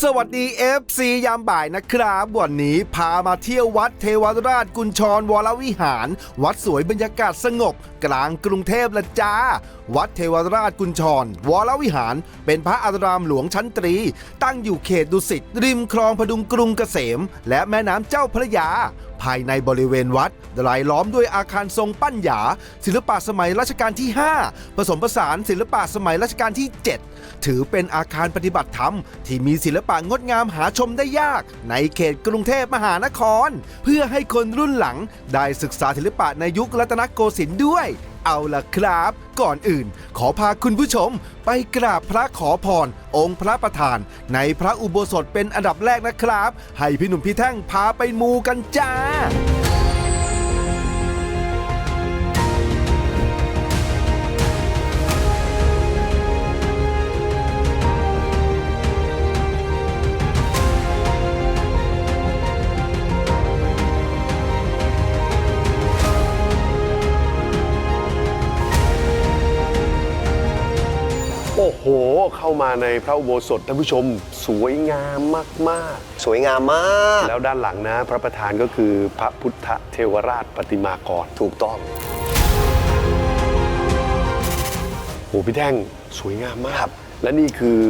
สวัสดี FC ยามบ่ายนะครับ วันนี้พามาเที่ยววัดเทวราชกุญชรวรวิหาร วัดสวยบรรยากาศสงบ กลางกรุงเทพละจ้า วัดเทวราชกุญชรวรวิหาร เป็นพระอารามหลวงชั้นตรี ตั้งอยู่เขตดุสิตริมคลองพดุงกรุงเกษม และแม่น้ำเจ้าพระยา ภายในบริเวณวัดรายล้อมด้วยอาคารทรงปั้นหยา ศิลปะสมัยรัชกาลที่ 5 ผสมผสานศิลปะสมัยรัชกาลที่ 7 ถือเป็นอาคารปฏิบัติธรรม ที่มีศิลปะงดงามหาชมได้ยาก ในเขตกรุงเทพมหานคร เพื่อให้คนรุ่นหลังได้ศึกษาศิลปะในยุครัตนโกสินทร์ด้วย เอาล่ะครับ ก่อนอื่น ขอพาคุณผู้ชมไปกราบพระขอพร องค์พระประธาน ในพระอุโบสถเป็นอันดับแรกนะครับ ให้พี่หนุ่มพี่แท่งพาไปมูกันจ้า มาในพระอุโบสถท่านผู้ชมสวยงามมากสวยงามมาก ๆ แล้วด้านหลังนะ พระประธานก็คือพระพุทธเทวราชปฏิมากรถูกต้อง โอ้พี่แท่งสวยงามมาก และนี่คือ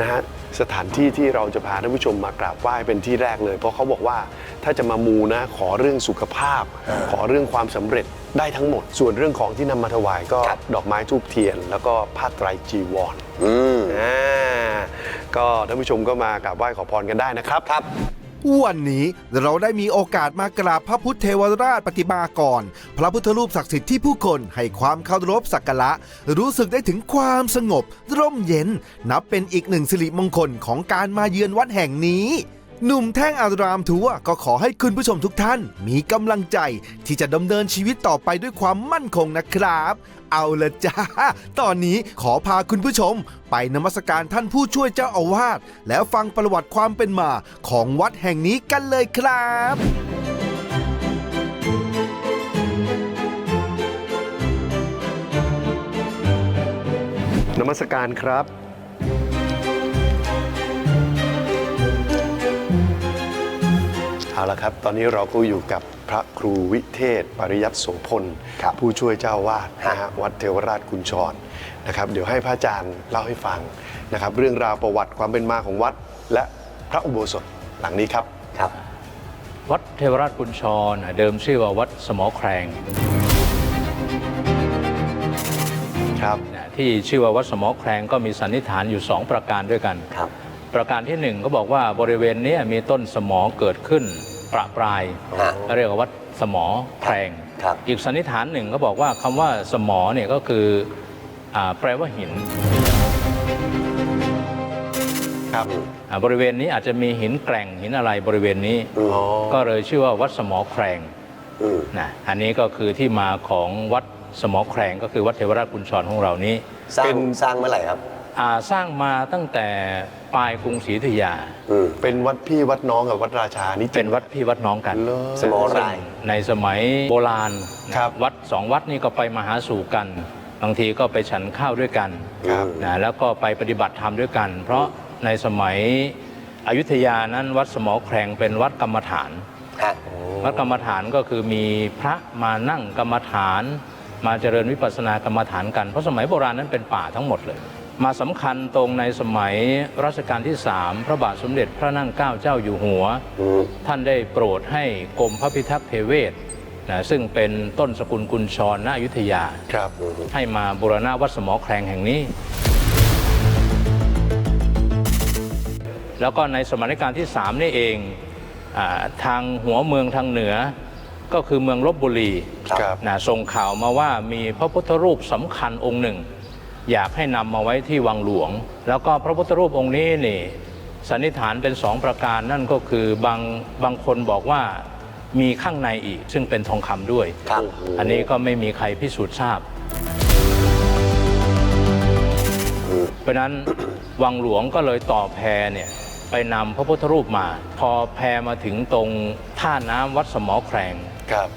นะฮะสถานที่ที่เราจะพาท่านผู้ชมมากราบไหว้เป็นที่แรกเลย เพราะเขาบอกว่า ถ้าจะมามูนะขอเรื่องสุขภาพ ขอเรื่องความสำเร็จได้ทั้งหมด ส่วนเรื่องของที่นำมาถวายก็ครับดอกไม้ทูบเทียน แล้วก็ผ้าไตรจีวรอืมอ่าก็ท่านผู้ชมก็มากราบไหว้ขอพรกันได้นะครับครับวันนี้เราได้มีโอกาสมากราบพระพุทธเทวราชปฏิมากร พระพุทธรูปศักดิ์สิทธิ์ที่ผู้คนให้ความเคารพสักการะ รู้สึกได้ถึงความสงบ ร่มเย็น นับเป็นอีกหนึ่งสิริมงคลของการมาเยือนวัดแห่งนี้ หนุ่มแท่งอารามทัวก็ขอให้คุณผู้ชมทุกท่าน มีกำลังใจที่จะดำเนินชีวิตต่อไปด้วยความมั่นคงนะครับ เอาละจ้า ตอนนี้ขอพาคุณผู้ชม ไปนมัสการท่านผู้ช่วยเจ้าอาวาสแล้วฟังประวัติความเป็นมาของวัดแห่งนี้กันเลยครับนมัสการครับ เอาละครับ ตอนนี้เราก็อยู่กับพระครูวิเทศ ปริยัติโสพล ครับผู้ช่วยเจ้าวาดนะฮะฮะวัดเทวราชกุญชรนะครับเดี๋ยวให้พระอาจารย์เล่าให้ฟังนะครับ เรื่องราวประวัติความเป็นมาของวัด และพระอุโบสถหลังนี้ครับครับ วัดเทวราชกุญชรน่ะเดิมชื่อว่าวัดสมอแครงครับนะที่ชื่อว่าวัดสมอแครงก็มีสันนิษฐานอยู่ 2 ประการด้วยกันครับ ประการที่หนึ่งก็บอกว่าบริเวณเนี้ยมีต้นสมอเกิดขึ้นประปราย ฮะ เรียกว่าวัดสมอแครงครับ อีกสันนิษฐานหนึ่งก็บอกว่าคำว่าสมอเนี่ยก็คืออาแปลว่าหินครับอ่าบริเวณนี้อาจจะมีหินแกร่งหินอะไรบริเวณนี้อ๋อก็เลยชื่อว่าวัดสมอแครง อืม นะอันนี้ก็คือที่มาของวัดสมอแครงก็คือวัดเทวราชกุญชรของเรานี้ สร้าเป็งนสร้างเมื่อไหร่ครับ อ่าสร้างมาตั้งแต่ปลายกรุงศรีอยุธยาอืมเป็นวัดพี่วัดน้องกับวัดราชานี่จริง เป็นวัดพี่วัดน้องกันเหรอสมอราย ในสมัยโบราณนะครับ วัดสองวัดนี่ก็ไปมาหาสู่กัน บางทีก็ไปฉันข้าวด้วยกันครับ นะแล้วก็ไปปฏิบัติธรรมด้วยกัน เพราะในสมัยอยุธยานั้นวัดสมอแครงเป็นวัดกรรมฐานฮะวัดกรรมฐานก็คือมีพระมานั่งกรรมฐาน มาเจริญวิปัสสนากรรมฐานกัน เพราะสมัยโบราณนั้นเป็นป่าทั้งหมดเลย มาสำคัญตรงในสมัยรัชกาลที่สามพระบาทสมเด็จพระนั่งเกล้าเจ้าอยู่หัวอืมท่านได้โปรดให้กรมพระพิทักษ์เทเวศนะซึ่งเป็นต้นสกุลกุลชรณอยุธยา ครับ ให้มาบูรณะวัดสมอแครงแห่งนี้ แล้วก็ในสมัยรัชกาลที่3นี่เองอาทางหัวเมืองทางเหนือก็คือเมืองลบบุรีครับนะส่งข่าวมาว่ามีพระพุทธรูปสำคัญองค์หนึ่ง อยากให้นำมาไว้ที่วังหลวง แล้วก็พระพุทธรูปองค์นี้นี่สันนิษฐานเป็นสองประการนั่นก็คือบางบางคนบอกว่ามีข้างในอีก ซึ่งเป็นทองคำด้วย ครับ อันนี้ก็ไม่มีใครพิสูจน์ทราบ เพราะฉะนั้น วังหลวงก็เลยต่อแพเนี่ยไปนำพระพุทธรูปมา พอแพมาถึงตรงท่าน้ำวัดสมอแครงครับ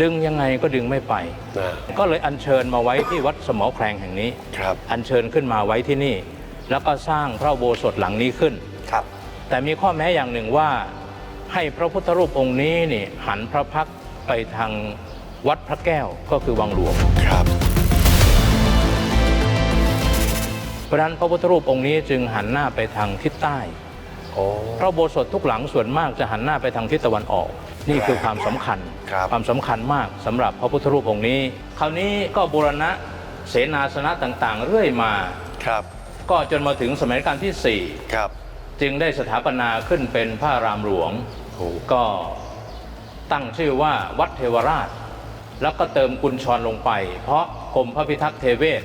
ดึงยังไงก็ดึงไม่ไป นะก็เลยอัญเชิญมาไว้ที่วัดสมอแครงแห่งนี้ ครับ อัญเชิญขึ้นมาไว้ที่นี่ แล้วก็สร้างพระอุโบสถหลังนี้ขึ้น ครับ แต่มีข้อแม้อย่างหนึ่งว่าให้พระพุทธรูปองค์นี้นี่หันพระพักตร์ไปทางวัดพระแก้วก็คือวังหลวง ครับ เพราะฉะนั้นพระพุทธรูปองค์นี้จึงหันหน้าไปทางทิศใต้ โอ้ พระอุโบสถทุกหลังส่วนมากจะหันหน้าไปทางทิศตะวันออก นี่คือความสำคัญครับความสำคัญมากสำหรับพระพุทธรูปองค์นี้ คราวนี้ก็บูรณะเสนาสนะต่างๆ เรื่อยมาครับ ก็จนมาถึงสมัยรัชกาลที่ครับ4จึงได้สถาปนาขึ้นเป็นพระอารามหลวงโอ้ก็ตั้งชื่อว่าวัดเทวราช แล้วก็เติมกุญชรลงไป เพราะกรมพระพิทักษ์เทเวศ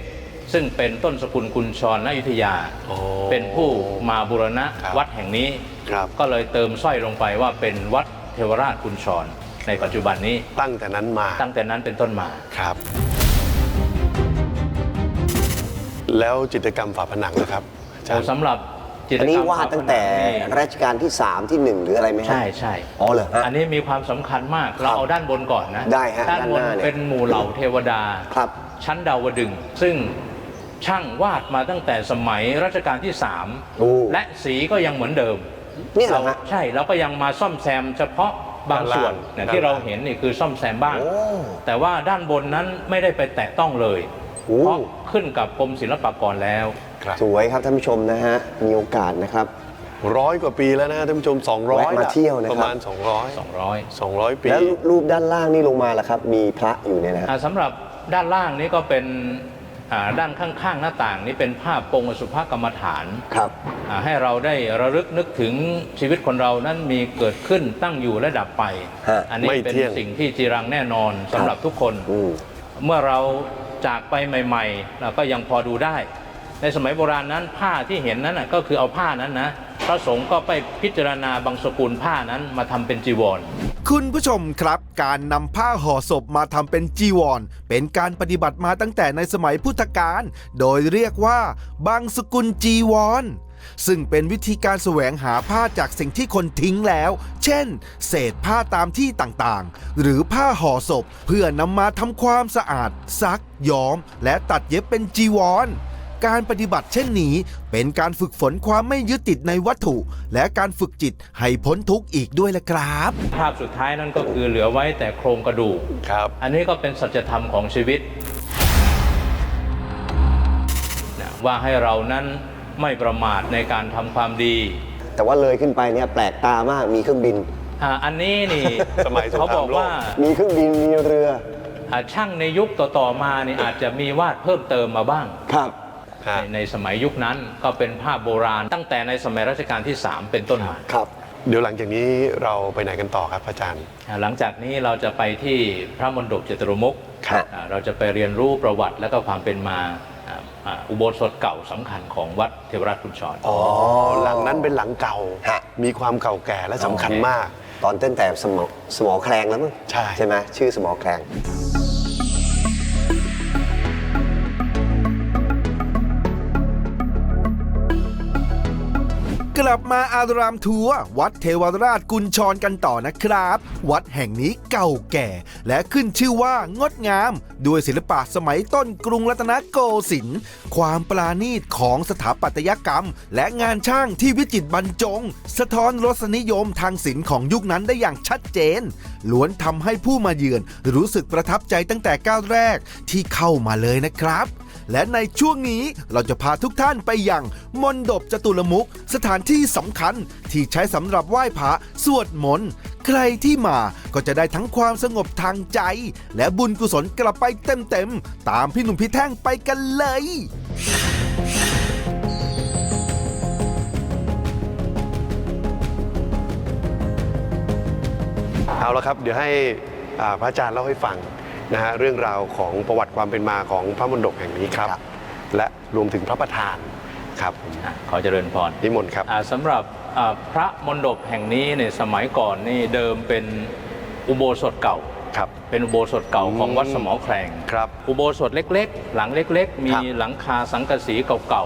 ซึ่งเป็นต้นสกุลกุญชรณอยุธยาโอ้เป็นผู้มาบูรณะครับวัดแห่งนี้ครับก็เลยเติมสร้อยลงไปว่าเป็นวัด เทวราชกุญชร ในปัจจุบันนี้ตั้งแต่นั้นมาตั้งแต่นั้นเป็นต้นมา ครับ แล้วจิตรกรรมฝาผนังนะครับอาจารย์ สำหรับจิตรอันกรนี้รมวาดตั้งแต่ฝาผนังนี่รัชกาลที่ 3 ที่ 1 หรืออะไรไหมฮะ ใช่ใช่อ๋อเหรอฮะอันนี้มีความสำคัญมากเราเอาด้านบนก่อนนะได้ฮะด้านบนด้านหน้าเนี่ย เป็นหมู่เหล่าเทวดา ครับ ชั้นดาวดึงส์ซึ่งช่างวาดมาตั้งแต่สมัยรัชกาลที่ โอ้ 3 และสีก็ยังเหมือนเดิม เนี่ยเหรอฮะ ใช่เราก็ยังมาซ่อมแซมเฉพาะบางส่วนด้านล่างเนี่ยที่เราเห็นนี่คือซ่อมแซมบ้าง โอ้แต่ว่าด้านบนนั้นไม่ได้ไปแตะต้องเลยโอ้ เพราะขึ้นกับกรมศิลปากรแล้ว ครับสวยครับท่านผู้ชมนะฮะ มีโอกาสนะครับ ร้อยกว่าปีแล้วนะท่านผู้ชม 200แวะมาเที่ยวนะครับ ประมาณ 200 200 200 ปี แล้วรูปด้านล่างนี่ลงมาล่ะครับ มีพระอยู่เนี่ยนะฮะ อ่าสำหรับด้านล่างนี้ก็เป็น อ่าด้านข้างๆ หน้าต่างนี้เป็นภาพปงอสุภกรรมฐานครับ อ่าให้เราได้ระลึกนึกถึงชีวิตคนเรานั้นมีเกิดขึ้นตั้งอยู่และดับไป ฮะอันนี้ไม่เป็นเที่ยง สิ่งที่จีรังแน่นอนสำหรับทุกคน อืม เมื่อเราจากไปใหม่ๆเราก็ยังพอดูได้ ในสมัยโบราณนั้นผ้าที่เห็นนั้นนะก็คือเอาผ้านั้นนะ พระสงฆ์ก็ไปพิจารณาบางสกุลผ้านั้นมาทำเป็นจีวร คุณผู้ชมครับ การนำผ้าห่อศพมาทำเป็นจีวร เป็นการปฏิบัติมาตั้งแต่ในสมัยพุทธกาลโดยเรียกว่าบางสกุลจีวร ซึ่งเป็นวิธีการแสวงหาผ้าจากสิ่งที่คนทิ้งแล้ว เช่น เศษผ้าตามที่ต่างๆ หรือผ้าห่อศพเพื่อนำมาทำความสะอาด ซักย้อม และตัดเย็บเป็นจีวร การปฏิบัติเช่นนี้ เป็นการฝึกฝนความไม่ยึดติดในวัตถุ และการฝึกจิตให้พ้นทุกข์อีกด้วยละครับ ภาพสุดท้ายนั้นก็คือเหลือไว้แต่โครงกระดูกครับ อันนี้ก็เป็นสัจธรรมของชีวิตนะว่าให้เรานั้นไม่ประมาทในการทำความดีแต่ว่าเลยขึ้นไปเนี่ยแปลกตามากมีเครื่องบิน อ่าอันนี้นี่ สมัยสงครามเขาบอกว่า มีเครื่องบินมีเรืออ่าช่างในยุคต่อ ๆ มานี่อาจจะมีวาดเพิ่มเติมมาบ้าง ครับฮะ ในในสมัยยุคนั้นก็เป็นภาพโบราณ ตั้งแต่ในสมัยรัชกาลที่ 3 เป็นต้นมาครับ เดี๋ยวหลังจากนี้เราไปไหนกันต่อครับอาจารย์อ่าหลังจากนี้เราจะไปที่พระมณฑปเจตุรมุขครับอ่าเราจะไปเรียนรู้ประวัติและก็ความเป็นมาอ่าอ่าอุโบสถเก่าสำคัญของวัดเทวราชคุณชรอ๋อหลังนั้นเป็นหลังเก่าฮะมีความเก่าแก่และสำคัญมาก ตอนตั้งแต่สมอสมอแคลงแล้วมั้งใช่ใช่ไหมชื่อสมอแคลง กลับมาอารามทัวร์วัดเทวราชกุญชรกันต่อนะครับ วัดแห่งนี้เก่าแก่ และขึ้นชื่อว่างดงาม ด้วยศิลปะสมัยต้นกรุงรัตนโกสินทร์ความปราณีตของสถาปัตยกรรม และงานช่างที่วิจิตรบรรจง สะท้อนรสนิยมทางศิลป์ของยุคนั้นได้อย่างชัดเจน ล้วนทำให้ผู้มาเยือนรู้สึกประทับใจตั้งแต่ก้าวแรกที่เข้ามาเลยนะครับ และในช่วงนี้เราจะพาทุกท่านไปยังมณฑปจตุรมุขสถานที่สำคัญที่ใช้สำหรับไหว้พระสวดมนต์ใครที่มาก็จะได้ทั้งความสงบทางใจ และบุญกุศลกลับไปเต็มๆ ตามพี่หนุ่มพี่แท่งไปกันเลยเอาละครับ เดี๋ยวให้พระอาจารย์เล่าให้ฟัง นะฮะเรื่องราวของประวัติความเป็นมาของพระมณฑปแห่งนี้ครับ ครับ และรวมถึงพระประธานครับอะขอเจริญพรนิมนต์ครับ อ่าสำหรับอ่าพระมณฑปแห่งนี้ในยสมัยก่อนนี่เดิมเป็นอุโบสถเก่า ครับ เป็นอุโบสถเก่าของวัดสมอแคลงครับอุโบสถเล็กๆ หลังเล็กๆ มีครับ หลังคาสังกะสีเก่า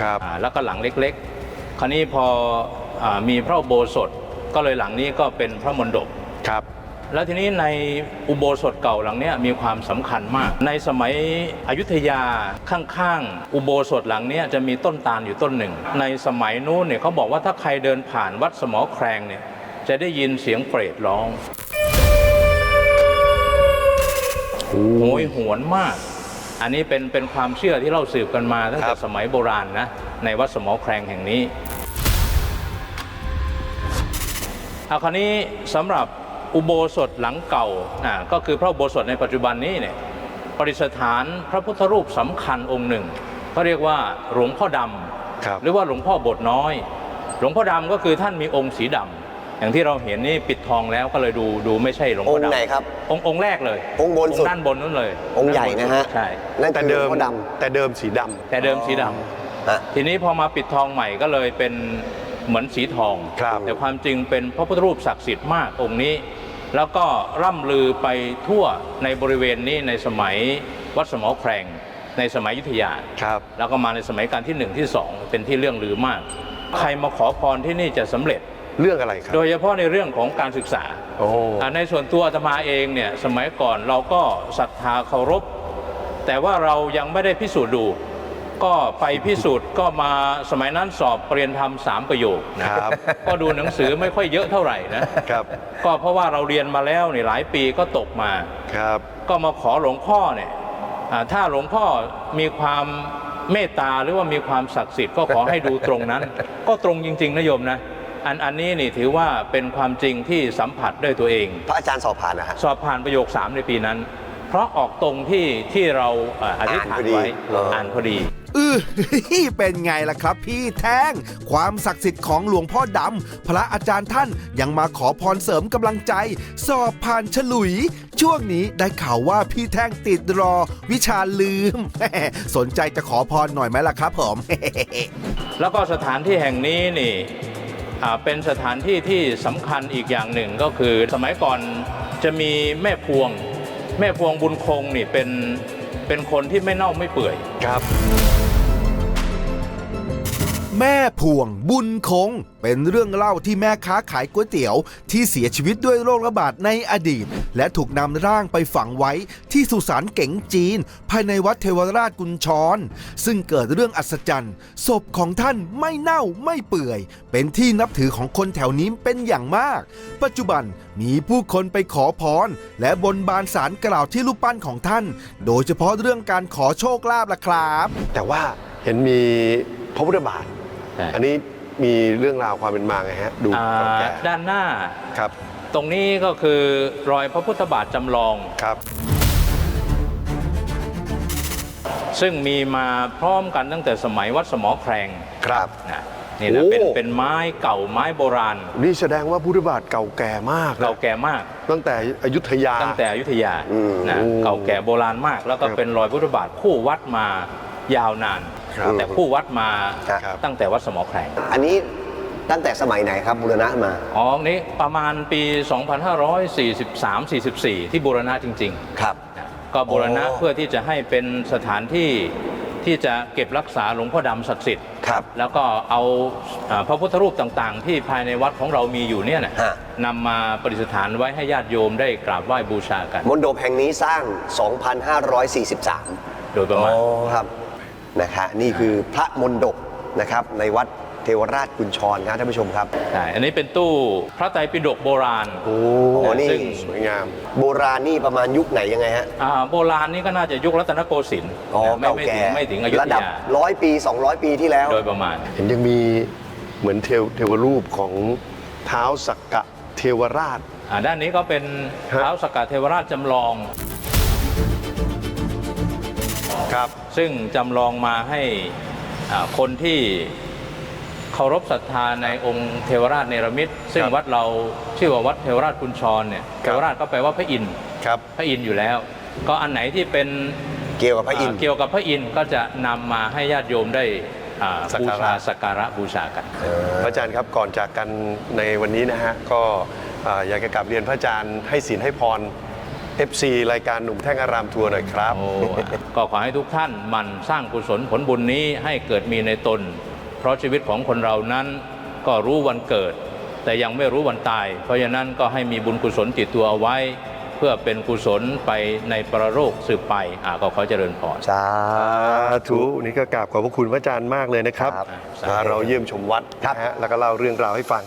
ครับ ๆอ่าแล้วก็หลังเล็กๆ คราวนี้พออามีพระอุโบสถก็เลยหลังนี้ก็เป็นพระมณฑปครับ แล้วทีนี้ในอุโบสถเก่าหลังเนี้ยมีความสำคัญมาก ในสมัยอยุธยาข้างๆ อุโบสถหลังเนี้ยจะมีต้นตาลอยู่ต้นหนึ่ง ในสมัยนู้นเนี่ยเขาบอกว่าถ้าใครเดินผ่านวัดสมอแครงเนี่ยจะได้ยินเสียงเปรตร้องโหยหวนมาก อันนี้เป็นเป็นความเชื่อที่เราสืบกันมาตั้งครัแต่บสมัยโบราณนะในวัดสมอแครงแห่งนี้เอาคราวนี้สำหรับ อุโบสถหลังเก่าอ่าก็คือพระอุโบสถในปัจจุบันนี้เนี่ยประดิษฐานพระพุทธรูปสำคัญองค์หนึ่งเขาเรียกว่าหลวงพ่อดำครับหรือว่าหลวงพ่อบทน้อย หลวงพ่อดำก็คือท่านมีองค์สีดำอย่างที่เราเห็นนี่ปิดทองแล้วก็เลยดูดูไม่ใช่หลวงพ่อองค์ดำไหนครับองค์องค์แรกเลย องค์บนสุดด้านบนนู้นเลย องค์ใหญ่นะฮะใช่นั่นแต่คือหลเดิวงมพ่อดแต่เดิมสีดำแต่เดิมสีดำำฮะทีนี้พอมาปิดทองใหม่ก็เลยเป็น เหมือนสีทอง ครับแต่ความจริงเป็นพระพุทธรูปศักดิ์สิทธิ์มากองค์นี้ แล้วก็ร่ำลือไปทั่วในบริเวณนี้ในสมัยวัดสมอแครงในสมัยอยุธยา ครับ แล้วก็มาในสมัยการที่หนึ่งที่สองเป็นที่เรื่องลือมาก ใครมาขอพรที่นี่จะสำเร็จ เรื่องอะไรครับ โดยเฉพาะในเรื่องของการศึกษา โอ้ อ่าในส่วนตัวอาตมาเองเนี่ยสมัยก่อนเราก็ศรัทธาเคารพ แต่ว่าเรายังไม่ได้พิสูจน์ดู ก็ไปพิสูจน์ก็มาสมัยนั้นสอบปรริญญาธรรมสามประโยคนะครับ ก็ดูหนังสือไม่ค่อยเยอะเท่าไหร่นะครับ ก็เพราะว่าเราเรียนมาแล้วนี่หลายปีก็ตกมาครับ ก็มาขอหลวงพ่อเนี่ยอ่าถ้าหลวงพ่อมีความเมตตาหรือว่ามีความศักดิ์สิทธิ์ก็ขอให้ดูตรงนั้น ก็ตรงจริงๆนะโยมนะอันอันนี้นี่ถือว่าเป็นความจริงที่สัมผัสด้วยตัวเอง พระอาจารย์สอบผ่านนะฮะสอบผ่านประโยค 3 ในปีนั้น เพราะออกตรงที่ที่เราเอ่ออธิษฐานไว้อ่านพอดีเหร ออ่อ่านพอดีอือเป็นไงล่ะครับพี่แท่ง ความศักดิ์สิทธิ์ของหลวงพ่อดำ พระอาจารย์ท่านยังมาขอพรเสริมกำลังใจ สอบผ่านฉลุย ช่วงนี้ได้ข่าวว่าพี่แท่งติดรอ วิชาลืม สนใจจะขอพรหน่อยไหมล่ะครับผม แล้วก็สถานที่แห่งนี้นี่อ่าเป็นสถานที่ที่สำคัญอีกอย่างหนึ่งก็คือสมัยก่อนจะมีแม่พวง แม่พวงบุญคงนี่เป็นเป็นคนที่ไม่เน่าไม่เปื่อยครับ แม่พวงบุญคง เป็นเรื่องเล่าที่แม่ค้าขายก๋วยเตี๋ยว ที่เสียชีวิตด้วยโรคระบาดในอดีต และถูกนำร่างไปฝังไว้ที่สุสานเก๋งจีน ภายในวัดเทวราชกุญชร ซึ่งเกิดเรื่องอัศจรรย์ ศพของท่านไม่เน่าไม่เปื่อย เป็นที่นับถือของคนแถวนี้เป็นอย่างมาก ปัจจุบันมีผู้คนไปขอพร และบนบานสารกล่าวที่รูปปั้นของท่าน โดยเฉพาะเรื่องการขอโชคลาภล่ะครับ แต่ว่าเห็นมีพระพุทธบาท ใช่ อันนี้มีเรื่องราวความเป็นมาไงฮะ ดูอ่าเก่าแก่ด้านหน้า ครับ ตรงนี้ก็คือรอยพระพุทธบาทจำลอง ครับ ซึ่งมีมาพร้อมกันตั้งแต่สมัยวัดสมอแครงครับ นะนี่นะโอ้เป็นเป็นไม้เก่าไม้โบราณนี่แสดงว่าพุทธบาทเก่าแก่มากนะเก่าแก่มาก ตั้งแต่อยุธยา ตั้งแต่อยุธยาอืมนะโอ้เก่าแก่โบราณมาก แล้วก็ครับ เป็นรอยพุทธบาทคู่วัดมายาวนาน ครับแต่คู่วัดมาครับ ตั้งแต่วัดสมอแครงอันนี้ตั้งแต่สมัยไหนครับบูรณะมา อ๋อนี้ประมาณปี 2543-44 ที่บูรณะจริง ครับๆนะก็บูรณะอ๋อเพื่อที่จะให้เป็นสถานที่ที่จะเก็บรักษาหลวงพ่อดำศักดิ์สิทธิ์ ครับ แล้วก็เอาอ่าพระพุทธรูปต่างๆ ที่ภายในวัดของเรามีอยู่เนี่ยนะฮะ นำมาประดิษฐานไว้ให้ญาติโยมได้กราบไหว้บูชากัน มณฑปแห่งนี้สร้าง 2,543 โดยประมาณอ๋อครับ นะคะนี่คือพระมณฑปนะครับในวัดเทวราชกุญชรครับท่านผู้ชมครับ ใช่ อันนี้เป็นตู้พระไตรปิฎกโบราณ โอ้โอ้นี่ซึ่ง สวยงาม โบราณนี่ประมาณยุคไหนยังไงฮะอ่าโบราณนี่ก็น่าจะยุครัตนโกสินทร์อ๋อนะไม่เก่าไม่แก่ถึงไม่ถึงอยุธระดับยาร้อยปี 200 ปีที่แล้ว โดยประมาณ เห็นยังมีเหมือนเทวเทวรูปของเท้าสักกะเทวราช อ่าด้านนี้ก็เป็นฮะ เท้าสกกัดเทวราชจำลอง ครับซึ่งจำลองมาให้อ่าคนที่เคารพศรัทธาในองค์เทวราชเนรมิต ซึ่งครับวัดเราชื่อว่าวัดเทวราชกุญชรเนี่ยคเทรับวราชก็แปลว่าพระอินทร์ครับพระอินทร์อยู่แล้ว ก็อันไหนที่เป็นเกี่ยวกับพระอินทร์าเกี่ยวกับพระอินทร์ก็จะนำมาให้ญาติโยมได้อ่าสักบูการะชาสักการะบูชากันพระอาจารย์ครับก่อนจากกันในวันนี้นะฮะก็อ่าอยากจะกลับเรียนพระอาจารย์ให้ศีลให้พร FC รายการหนุ่มแท่งอารามทัวร์หน่อยครับ โอ้ก็ขอให้ทุกท่านหมันสร้างกุศลผลบุญนี้ให้เกิดมีในตน เพราะชีวิตของคนเรานั้นก็รู้วันเกิด แต่ยังไม่รู้วันตาย เพราะฉะนั้นก็ให้มีบุญกุศลติดตัวเอาไว้ เพื่อเป็นกุศลไปในประโลกสืบไปอ่าก็ขอเจริญพรสาสาธุ นี่ก็กราบขอบพระคุณพระอาจารย์มากเลยนะครับครับอ่าเราเยี่ยมชมวัดครับนะฮะแล้วก็เล่าเรื่องราวให้ฟัง